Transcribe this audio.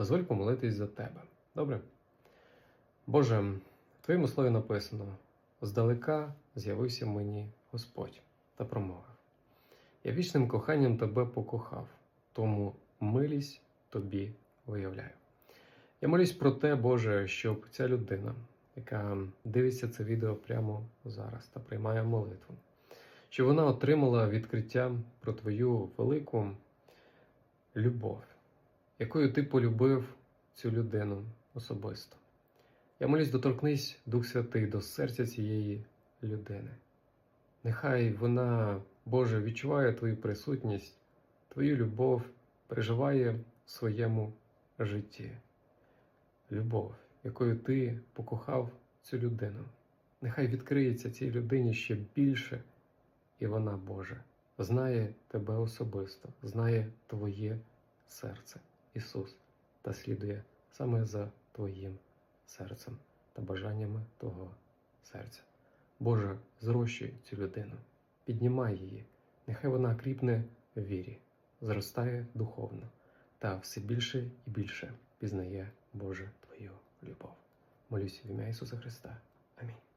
дозволь помолитись за тебе. Добре? Боже, в твоєму слові написано: здалека з'явився мені Господь та промовив. Я вічним коханням тебе покохав, тому милість тобі виявляю. Я молюсь про те, Боже, щоб ця людина, яка дивиться це відео прямо зараз та приймає молитву, щоб вона отримала відкриття про твою велику любов, якою ти полюбив цю людину особисто. Я молюсь, доторкнись, Дух Святий, до серця цієї людини. Нехай вона, Боже, відчуває Твою присутність, Твою любов, переживає в своєму житті. Любов, якою ти покохав цю людину. Нехай відкриється цій людині ще більше, і вона, Боже, знає Тебе особисто, знає Твоє серце, Ісус, та слідує саме за Твоїм серцем та бажаннями Твого серця. Боже, зрощуй цю людину, піднімай її, нехай вона кріпне в вірі, зростає духовно та все більше і більше пізнає Боже Твою любов. Молюсь в ім'я Ісуса Христа. Амінь.